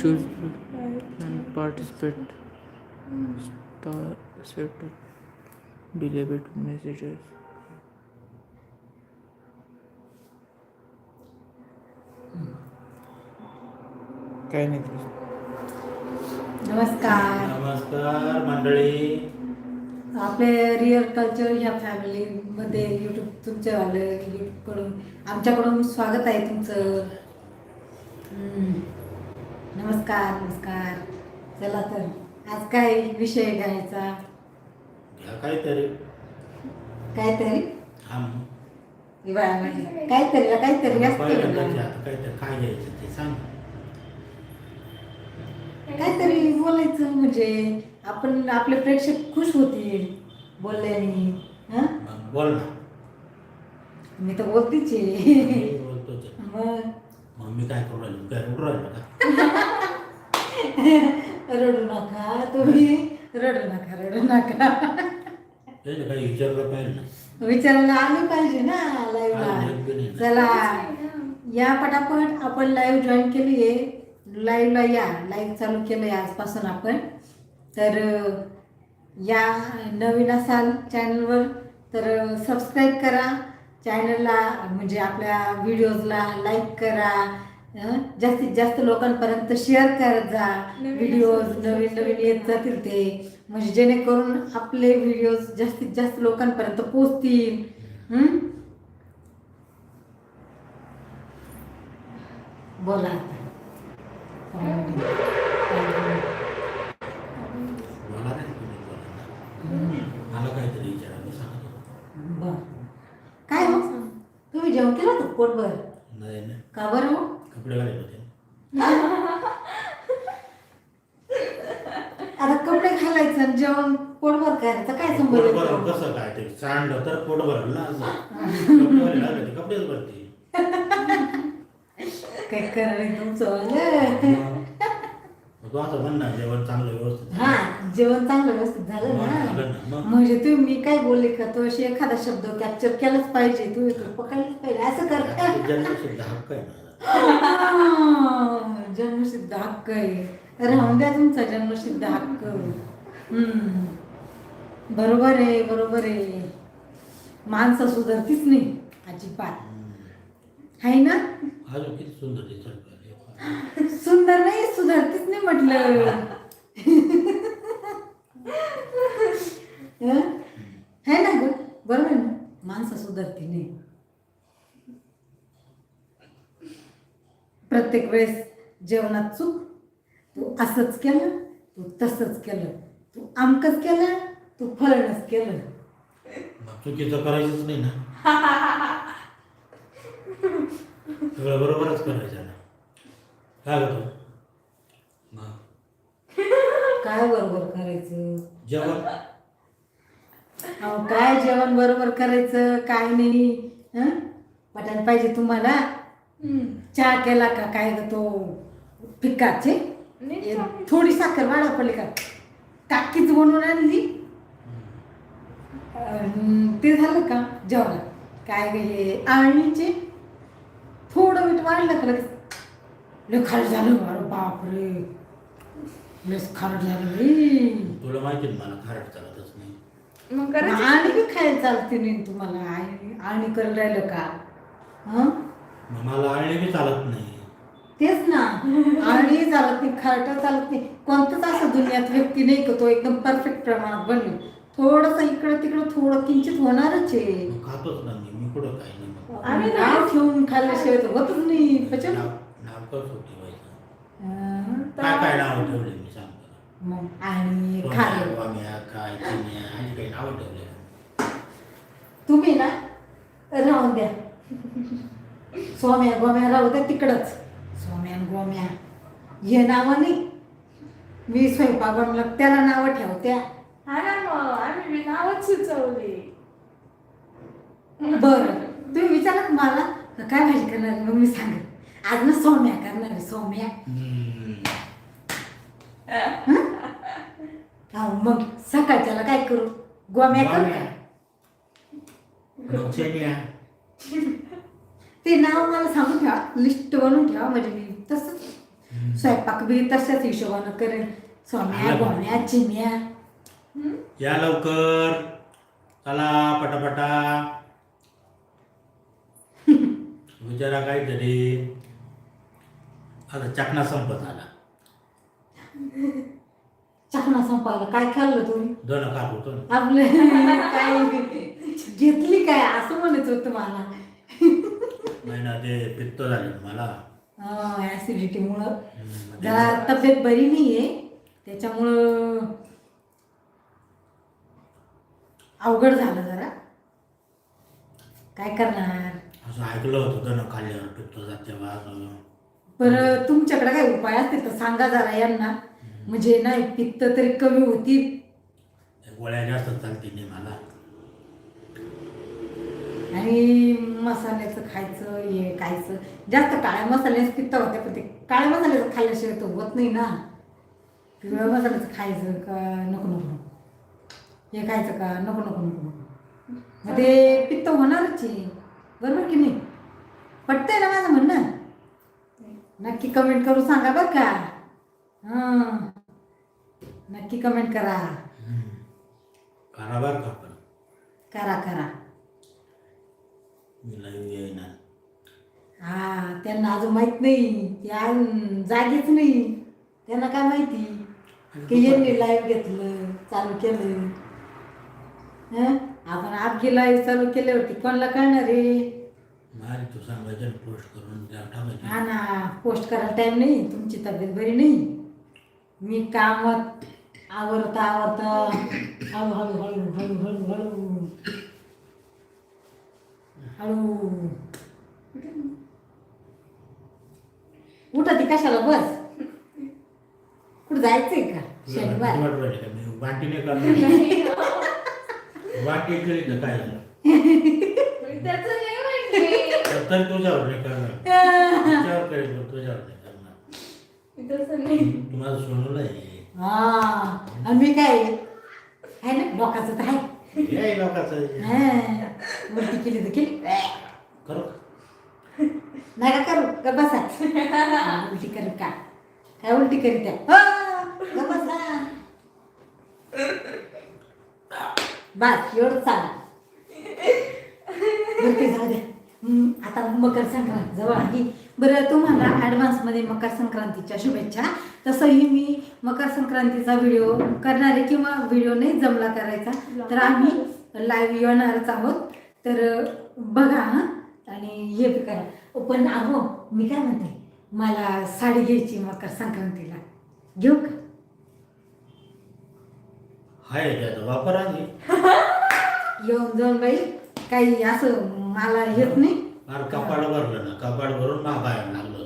choose and participate. Star set between messages काही नाही नमस्कार नमस्कार मंडळी आपले रिअल कल्चर ह्या फॅमिलीमध्ये यूट्यूब तुमच्यावालं यूट्यूबकडून आमच्याकडून स्वागत आहे तुमचं. नमस्कार नमस्कार. चला तर आज काय विषय घ्यायचा? घ्या काहीतरी. काहीतरी? काहीतरी काहीतरी असतं काय घ्यायचं ते सांग. काहीतरी बोलायचं म्हणजे आपण आपले प्रेक्षक खुश होतील बोलल्याने हं? बोल ना. मी तर बोलतीच आहे. मग? मग मी काय करू राहिलो? काय रडू राहिलो का? रडू नका तुम्ही रडू नका रडू नका. त्याने काही विचारलं पाहिजे. ना विचारायला आले पाहिजे ना लाईव्हला. चला या पटापट आपण लाईव्ह जॉईन केली आहे लाईव्हला या लाईव्ह चालू केलं आहे आजपासून आपण. तर या नवीन असाल चॅनलवर तर सबस्क्राईब करा. चॅनलला म्हणजे आपल्या व्हिडिओजला लाईक करा? जास्तीत जास्त लोकांपर्यंत शेअर करत जा. व्हिडिओज नवीन नवीन येत जातील ते. म्हणजे जेणेकरून आपले व्हिडिओज जास्तीत जास्त लोकांपर्यंत पोचतील हं? बोला काय हो? तुम्ही जेवण केलं होतं पोटभर? नाही का बरं? कपडे घालत होते. आता कपडे घालायचं आणि जेवण पोटभर करायचं काय पोट भरून? कसं काय ते सांडलं तर पोट भरलं ना असं. कपडे भरले लागले ते कपडेच भरते. काय करणार तुमचं वालं? मग तू असं म्हण ना जेवण चांगलं व्यवस्थित हा जेवण चांगलं व्यवस्थित झालं मग झालं ना मग. म्हणजे तुम्ही मी काय बोलले का? तो अशी एखादा शब्द कॅप्चर केलाच पाहिजे तू तू पकडलंच पाहिजे. असं कर जन्मसिद्ध हक्क आहे माझा. जन्मसिद्ध हक्क आहे. राहून द्या तुमचा जन्मसिद्ध हक्क. हम्म. बरोबर आहे बरोबर आहे. माणसं सुधारतीच नाही अजिबात. आहे ना? अजून किती सुंदर दिसत सुंदर नाही सुधारतीच नाही म्हटलं. हं? ना ग? बरोबर आहे ना? माणसं सुधारती नाही. प्रत्येक वेळेस जेवणात चूक तू असंच केलं तू तसंच केलं. तू आमकच केलं तू फळणच केलं. चुकीचं करायचंच नाही ना? सगळं बरोबरच करायचं ना? काय मग? काय बरोबर करायचं? जेवण? अहो काय जेवण बरोबर करायचं? काय नाही. हं? पटायला पाहिजे तुम्हाला? चहा केला का? काय ग तो? पिकाचे? थोडी साखर वाढा पडली का? टाकीच बनवून आणली. ते झालं का? जेवणात. काय ग हे? आळणीचे? थोडं मीठ वाढलं का लगेच? लय खारट झालं. अरे बापरे. लस खारट झालं बाई. तुला माहिती मला खारट चालतच नाही. मग आणि बी खायला चालते नाही तुम्हाला? आणि आणि करायला राहिलं का? हं? मला आळणी चालत नाही. तेच ना. आणि चालत नाही खारट चालत नाही. कोणतंच असं दुनियात व्यक्ती नाही का तो एकदम परफेक्ट प्रमाणात बनले थोडस इकडं तिकडं थोडं किंचित होणारच आहे. खातोच ना मी मी कुठं काही नाही. आम्ही ना- नाव ठेवून खाल्ल्याशिवाय तर होतच नाही. पचन? नाव नाव कसं ठेवायचं हं, काय काय नाव ठेवले मी सांगतो आणि काय चिन्या आणि काही नाव ठेवले तुम्ही ना राहून द्या. सोम्या गोम्या राहू द्या तिकडच. सोम्या गोम्या हे नावं नाही. मी स्वयंपाक बनला त्याला नावं ठेवत्या. हा ना मग आम्ही नावच सुचवली. बरं तुम्ही विचारत मला काय भाजी करणार आहे? मग मी सांगेन. आज ना सोम्या करणार आहे सोम्या हम्म. हा? मग सकाळच्याला काय करू? गोम्या करू. का. ते नाव मला सांगून ठेवा. लिस्ट बनवून ठेवा. म्हणजे मी तसंच स्वयंपाक बी तशाच हिशोबानं करेल सोम्या गोम्या चिम्या. या लवकर. चला पटापटा. विचारा काहीतरी. आता चकना संपत आला. चकना संपायला काय खाल्लं तुम्ही? दोन काप होतो. आपले काय घेतली काय? असं म्हणत होतं मला. नाही ना ते पित्त झाले ना मला ऍसिडिटीमुळं जरा तब्येत बरी नाहीये. त्याच्यामुळं अवघड झालं जरा. काय करणार? असं ऐकलं होतं दोन खाल्ल्यावर पित्त जाते बा असं. बरं तुमच्याकडे काय उपाय असते तर सांगा जरा यांना. म्हणजे नाही पित्त तरी कमी होती. गोळ्या जास्त चालते नाही मला. आणि मसाल्याचं खायचं हे खायचं. जास्त काळ्या मसाल्याचं पित्त होते पण ते काळ्या मसाल्याचं खाल्ल्याशिवाय तर होत नाही ना. पिवळ्या मसाल्याचं खायचं का नको नको हे खायचं का नको नको नको नको. मग ते पित्त होणारच आहे. बरोबर की नाही? पटतंय ना माझं म्हणणं? नक्की कमेंट करून सांगा बरं का. हां. नक्की कमेंट करा. करा बरं का करा करा. मी लाईव्ह येईना. हा त्यांना अजून माहीत नाही. ते अजून जागीच नाही. त्यांना काय माहिती? की यांनी लाईव्ह घेतलं चालू केलं. हं? आपण आपली लाईव्ह चालू केल्यावरती कोणाला कळणार आहे मारी तू सांगायचं पोस्ट करून त्या टाकायचं. हा ना पोस्ट करायला टाइम नाही. तुमची तब्येत बरी नाही. मी कामात आवरता आवरता. हळू हळू हळू हळू हळू हळू. उठा ती कशाला बस? कुठं जायचंय का? शनिवार. वाटीने वाटी काय झालं? त्याचं नाही माहिती तर तरी तुझ्यावर नाही करणार. तुझ्यावर करेल पण तुझ्यावर नाही करणार. तसं नाही. तुम्हाला सोनवलं आहे. हा. आणि मी काय? आहे ना लोकांचं तर आहे. हे लोकांचं हा. उलटी केली तर केली. करू नाही का करू? का बसा. उलटी करू का? काय उलटी करीत आहे हो, का बसा. बस एवढं चाला. जाऊ द्या. हम्म, आता मकर संक्रांत जवळ आली बरं तुम्हाला ॲडव्हान्समध्ये मकर संक्रांतीच्या शुभेच्छा. तसंही मी मकर संक्रांतीचा व्हिडिओ करणार आहे किंवा व्हिडिओ नाही जमला करायचा तर आम्ही लाईव्ह येणारच आहोत. तर बघा हां आणि हे बी करा. पण अहो मी काय म्हणते? मला साडी घ्यायची मकर संक्रांतीला. घेऊ का? हाय वापर आहे. येऊन जाऊन बाई काही असं मला येत नाही. फार कपाड भरलं ना कपाड भरून मा बाहेर लागलं.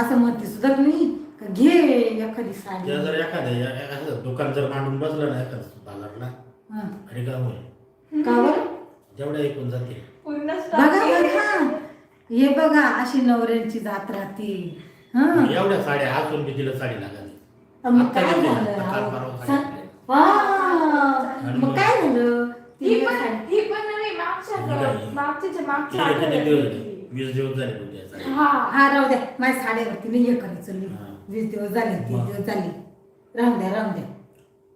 असं म्हणते सुद्धा नाही. का घे एखादी साडी. त्या जर एखाद्या एखादं दुकान जर मांडून बसलं ना एखादं बाजारला हं. अरे का होईल? का बरं? जेवढ्या ऐकून जाते पूर्ण बघा बघा. हे बघा अशी नवऱ्यांची जात राहते. हं. एवढ्या साड्या असून बी तिला साडी लागली. मग काय घेतली, झालं? आता काल अहो, परवा सा- खाली. वा, मग काय झालं? ती ही पण नाही. मागच्या मागच्या तिला किती दिवस झाले? आठवड्यात वीस दिवस झाले होते त्या साड्या. हा. हा राहू द्या. माझ्या साड्यावरती नाही हे करायचं मी. हा. वीस दिवस झाले तीस मग. दिवस झाले. राहून द्या राहून द्या.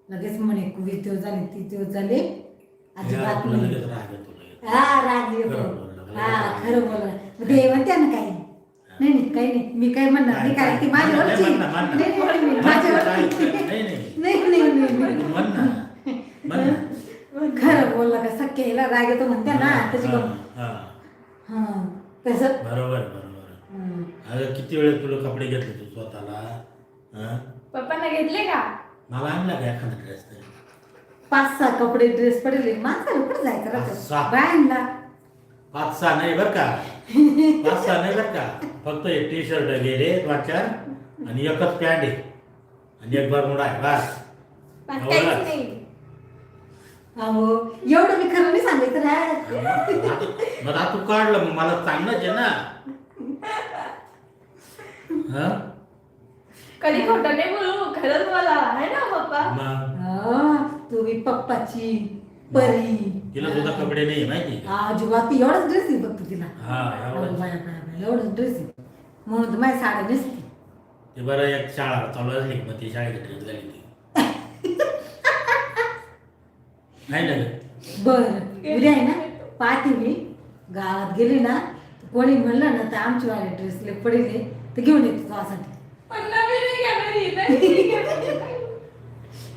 लगेच म्हणे वीस दिवस झाले तीस दिवस झाले. हे अजिबात तुला नाही. लगेच राग येतो लगेच. हा राग येतो. खरं बोललं, हा लगेच. खरं बोल ते म्हणते ना काही. नाही नाही काही नाही. मी काही म्हणणार? नाही कारण ती माझ्यावरची नाही, म्हण ना, म्हण ना. नाही नाही, नाही, म्हण ना, माझ्यावरची काय- नाही नाही. नाही नाही नाही, नाही. म्हण ना म्हण ना. खरं बोललं का? सख्याला राग येतो म्हणते ना त्याची हा, गंमत. हा. हा तसं. बरोबर बरोबर. हं. अगं किती वेळेस तुला कपडे घेतले तू स्वतःला? हा? पप्पांना घेतले का? मला आणला का एखादा ड्रेस तरी? पाच सहा कपडे ड्रेस पडले. माणसाला कुठं जायचं पाच राहतं सहा. बायांना पाच सहा नाही बरं का? पाच सहा नाही बरं का? फक्त एक टी शर्ट गेले दोन चार आणि एकच पॅन्ट आहे. आणि एक बरमुडा आहे बस. काहीच एवढंच. नाही. अहो एवढं मी खरं नाही सांगायचं ना. मग आता तू काढलं मग मला चांगलंच आहे ना. हा? कधी खोटं नाही बोलू खरंच मला आहे ना पप्पा? मग? हा, तुम्ही पप्पाची परी. तिला सुद्धा कपडे नाही माहिती का? अजिबात एवढाच ड्रेस आहे बघ तू तिला. हा एवढंच. अहो, बाया, बाया, बाया, एवढाच ड्रेस आहे. म्हणून तर माझी साडी नसते. ते बरं एक शाळा चालू असली मग ती शाळेची ड्रेस झाली ती. नाही ग? बरं उद्या आहे ना पाहते मी गावात गेली ना कोणी म्हणलं ना तर आमची वाले ड्रेसले पडेल तर घेऊन येतो तुझ्यासाठी पण नवीन नाही घेणार ही, नवीन घेणार.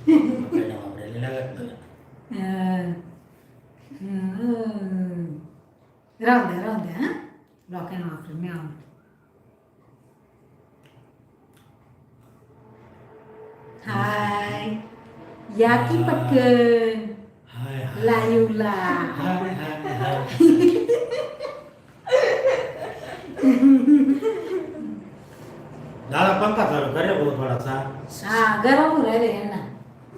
काही नाही वापरायला लागत नाही. अं, हं. राहू द्या राहू द्या हां लोकांना वापरून मी आवड हाय या की पटकन हाय हाय दादा पंखा चालू कर रे भाऊ थोडासा. हा गरम होऊ राहिले यांना.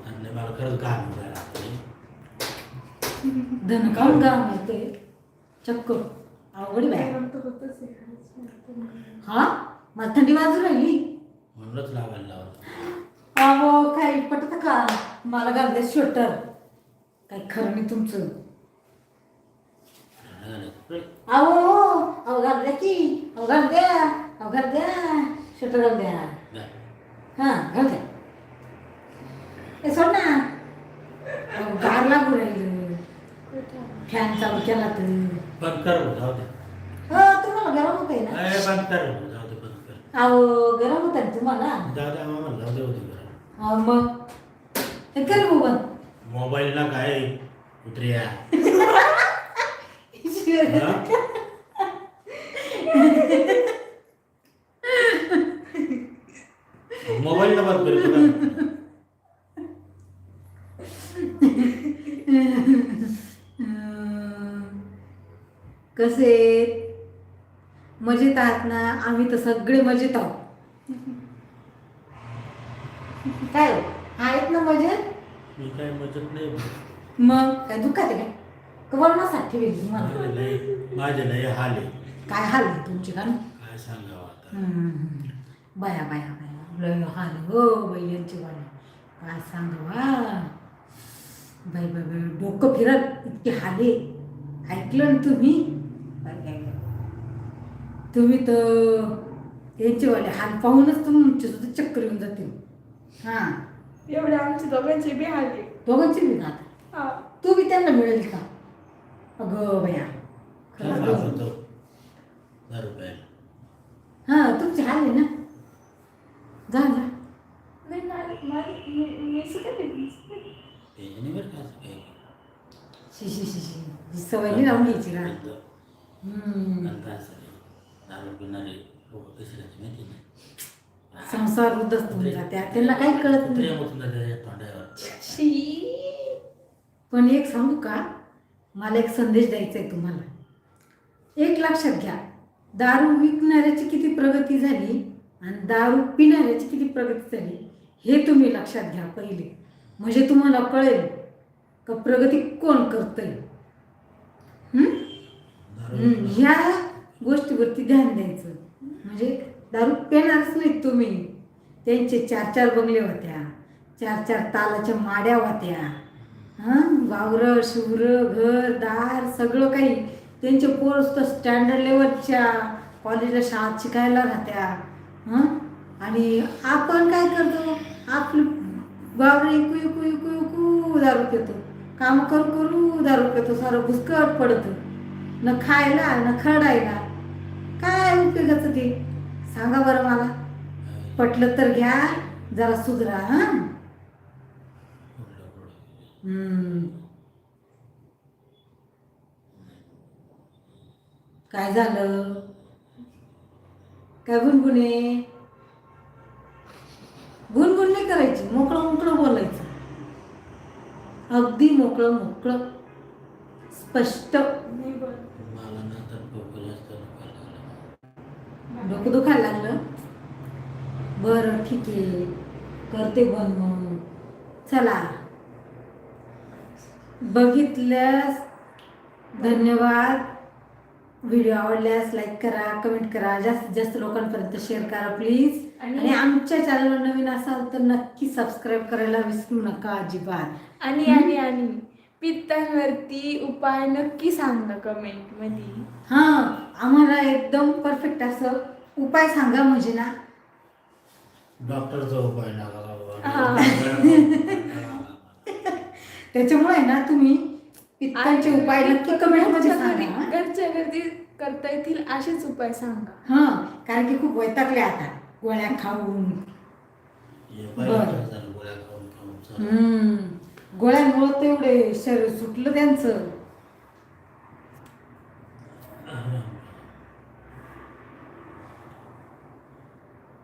आणि मला खरंच घाम होऊ राहिला आता. धन काऊन गरम होते चक्क. अवघड बाय. हा? मला थंडी वाजू राहिली. म्हणूनच लावायला लावलं. अहो काही पटत का? मला घाल दे स्वेटर. खरं नाही तुमचं. अहो अहो घाल द्या की. अहो घाल द्या. अहो घाल द्या. स्वेटर घाल द्या. हा. घाल द्या. ए सोड ना. अहो गार लागू राहिलं. फॅन चालू केला तर. बंद कर भाऊ, जाऊ दे. हो तुम्हाला गरम होत आहे ना बंद कर भाऊ, जाऊ दे बंद कर. अहो गरम होत आहे ना तुम्हाला? जाऊ दे आम्हाला जाऊ दे होते बरं अहो मग हे कर मग बंद मोबाईल ना काय कुत्रिया मोबाईल ना बंद करतो का कसे? मजेत आहात ना? आम्ही तर सगळे मजेत आहोत. काय हो? आहेत ना मजेत? मी काय मजत नाही. मग काय दुःखात आहे काय? कवरणासाठी वेगळी तुम्हाला माझे लय माझे लय हाल आहे. काय हाल आहे तुमचे का? ना काय सांगावं आता? हम्म. बाया बाया बाया. लय हाल हो बैलांची वाणी काय सांगा बाई बाई बाई डोकं फिरत इतके हाले ऐकलं ना तुम्ही? बाई, बाई, बाई. तुम्ही तर त्यांचे वाले हाल पाहूनच तुमचे सुद्धा चक्कर येऊन जातील. हां. एवढे आमचे दोघांचे बी आले दोघांची बी गात हा तू बी त्यांना मिळेल का? अगं बया. तो हां तुमचे हाल आहे ना? जा. ते शी शी शी शी. ही सवय नाही लावून घ्यायची का? हम्म. ते संसार उद्ध्वस्त जात्या त्यांना काही कळत नाही. शी. पण एक सांगू का? मला एक संदेश द्यायचा आहे तुम्हाला. एक लक्षात घ्या. दारू विकणाऱ्याची किती प्रगती झाली आणि दारू पिणाऱ्याची किती प्रगती झाली हे तुम्ही लक्षात घ्या पहिले. म्हणजे तुम्हाला कळेल का प्रगती कोण करतंय? ह्या गोष्टीवरती ध्यान द्यायचं. म्हणजे दारू पेणारच नाहीत तुम्ही. त्यांचे चार चार बंगले होत्या चार चार तालाच्या माड्या होत्या. हां? वावरं शिवरं घर दार सगळं काही. त्यांचे तर स्टँडर्ड लेवलच्या कॉलेजला शाळेत शिकायला राहत्या. हां? आणि आपण काय करतो? आपलं वावर इकू इकू इकू इकू दारू पितो. काम करू करू दारू पितो. सारं भुसकट पडतं. न खायला न खरडायला. काय उपयोगाचं ते? सांगा बरं मला. पटलं तर घ्या जरा सुधरा हां? काय झालं? काय गुणगुणे? गुणगुण नाही करायची मोकळं मोकळं बोलायचं. अगदी मोकळं मोकळं स्पष्ट. डोकं दुखायला लागलं. बरं ठीक आहे. करते बंद मग. चला. बघितल्यास धन्यवाद. व्हिडिओ आवडल्यास लाईक करा कमेंट करा. जास्तीत जास्त लोकांपर्यंत शेअर करा प्लीज आणि- आमच्या चॅनलवर नवीन असाल तर नक्की सबस्क्राईब करायला विसरू नका अजिबात. आणि आणि आणि. पित्तांवरती उपाय नक्की सांग ना कमेंटमध्ये हां आम्हाला एकदम परफेक्ट असं उपाय सांगा म्हणजे ना. डॉक्टरचा उपाय लागला हा. त्याच्यामुळे ना तुम्ही पित्तांचे उपाय नक्की कमेंटमध्ये घरी- सांगा घरच्या घरी करता येतील असेच उपाय सांगा हा कारण की खूप वैतागले आता गोळ्या खाऊन बाई बरं. डॉक्टर झालं, गोळ्या खाऊन खाऊन चालू. हम्म. गोळ्यांमुळं तेवढे शरीर सुटलं त्यांचं